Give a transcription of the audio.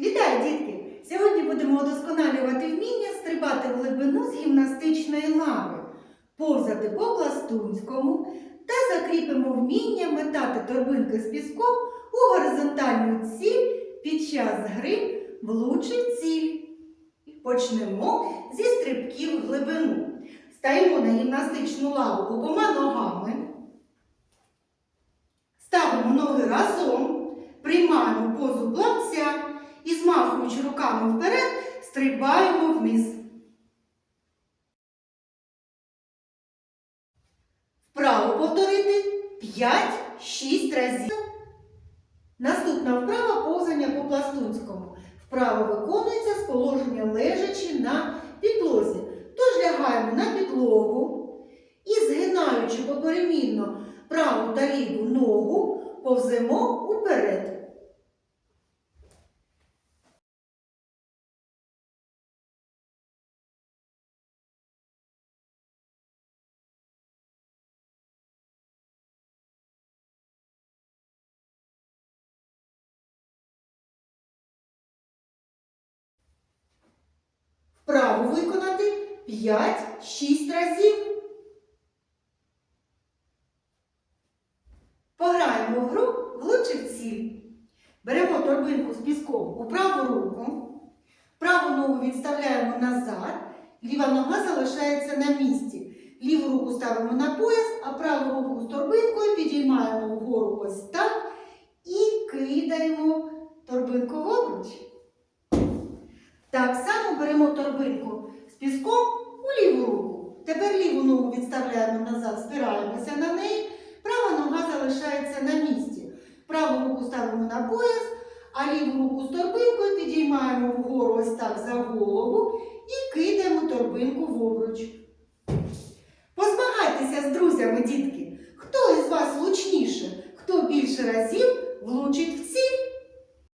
Вітаю, дітки! Сьогодні будемо удосконалювати вміння стрибати в глибину з гімнастичної лави, повзати по пластунському та закріпимо вміння метати торбинки з піском у горизонтальну ціль під час гри влучив ціль. Почнемо зі стрибків в глибину. Стаємо на гімнастичну лаву обома ногами. Ставимо ноги разом, змахуючи руками вперед, стрибаємо вниз. Вправо повторити 5-6 разів. Наступна вправа повзання по пластунському. Вправа виконується з положення лежачи на підлозі. Тож лягаємо на підлогу і, згинаючи поперемінно праву та ліву ногу, повземо уперед. Вправу виконати 5-6 разів. Пограємо в гру влучив ціль. Беремо торбинку з піском у праву руку, праву ногу відставляємо назад, ліва нога залишається на місці. Ліву руку ставимо на пояс, а праву руку з торбинкою підіймаємо вгору ось так і кидаємо торбинку в обруч. Так само беремо торбинку з піском у ліву руку. Тепер ліву ногу відставляємо назад, спираємося на неї. Права нога залишається на місці. Праву руку ставимо на пояс, а ліву руку з торбинкою підіймаємо вгору ось так за голову і кидаємо торбинку в обруч. Позмагайтеся з друзями, дітки. Хто із вас влучніше, хто більше разів влучить в